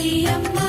மரியம்மா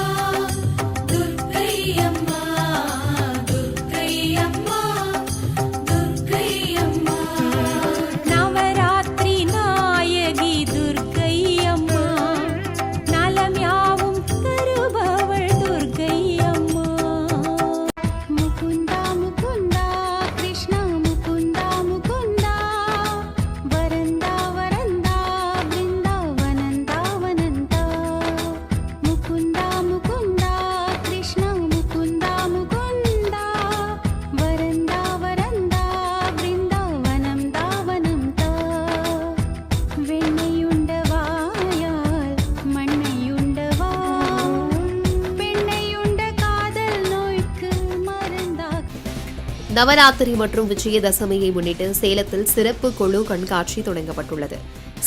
நவராத்திரி மற்றும் விஜயதசமியை முன்னிட்டு சேலத்தில் சிறப்பு குழு கண்காட்சி தொடங்கப்பட்டுள்ளது.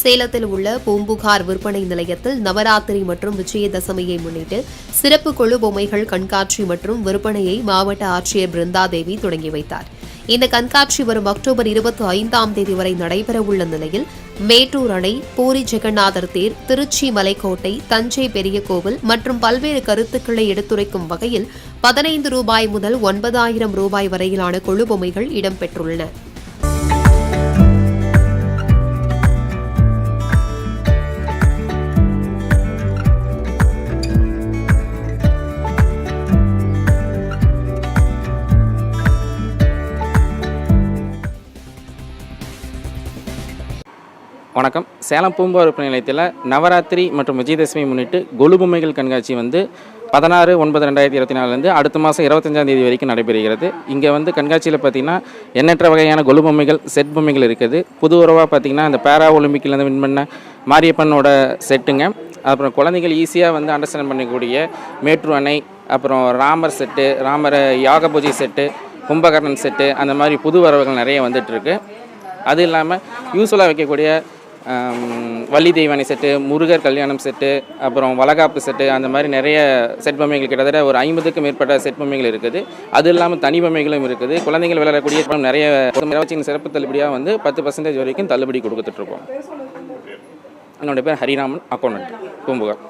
சேலத்தில் உள்ள பூம்புகார் விற்பனை நிலையத்தில் நவராத்திரி மற்றும் விஜயதசமியை முன்னிட்டு சிறப்பு குழு பொம்மைகள் கண்காட்சி மற்றும் விற்பனையை மாவட்ட ஆட்சியர் பிருந்தாதேவி தொடங்கி வைத்தார். இந்த கண்காட்சி வரும் அக்டோபர் இருபத்தி ஐந்தாம் தேதி வரை நடைபெறவுள்ள நிலையில் மேட்டூர் அணை பூரி ஜெகநாதர் தேர் திருச்சி மலைக்கோட்டை தஞ்சை பெரிய கோவில் மற்றும் பல்வேறு கருத்துக்களை எடுத்துரைக்கும் வகையில் பதினைந்து ரூபாய் முதல் ஒன்பதாயிரம் ரூபாய் வரையிலான கொழு பொம்மைகள் இடம்பெற்றுள்ளன வணக்கம். சேலம் பூம்பா விற்பனை நிலையத்தில் நவராத்திரி மற்றும் விஜயதசமி முன்னிட்டு கொலு பொம்மைகள் கண்காட்சி வந்து பதினாறு ஒன்பது ரெண்டாயிரத்தி இருபத்தி நாலுலேருந்து அடுத்த மாதம் இருபத்தஞ்சாம் தேதி வரைக்கும் நடைபெறுகிறது. இங்கே வந்து கண்காட்சியில் பார்த்தீங்கன்னா எண்ணற்ற வகையான கொலு பொம்மைகள் செட் பொம்மைகள் இருக்குது. புது உறவாக பார்த்தீங்கன்னா அந்த பேரா ஒலிம்பிக்லேருந்து வின் பண்ண மாரியப்பனோட செட்டுங்க. அப்புறம் குழந்தைகள் ஈஸியாக வந்து அண்டர்ஸ்டாண்ட் பண்ணக்கூடிய மேட்ரு அணை அப்புறம் ராமர் செட்டு ராமர் யாக பூஜை செட்டு கும்பகர்ணன் செட்டு அந்த மாதிரி புது வரவுகள் நிறைய வந்துட்டுருக்கு. அது இல்லாமல் யூஸ்ஃபுல்லாக வைக்கக்கூடிய வள்ளி தெய்வானை செட்டு முருகர் கல்யாணம் செட்டு அப்புறம் வளகாப்பு செட்டு அந்த மாதிரி நிறைய செட் பொம்மைகள் கிட்டத்தட்ட ஒரு ஐம்பதுக்கும் மேற்பட்ட செட் பொம்மைகள் இருக்குது. அது இல்லாமல் தனி பொம்மைகளும் இருக்குது. குழந்தைகள் விளையாடக்கூடிய நிறைய நிறவச்சின் சிறப்பு தள்ளுபடியாக வந்து பத்து பர்சன்டேஜ் வரைக்கும் தள்ளுபடி கொடுத்துட்ருக்கோம் என்னோட பேர் ஹரிராமன் அக்கௌண்ட் பூம்புகார்.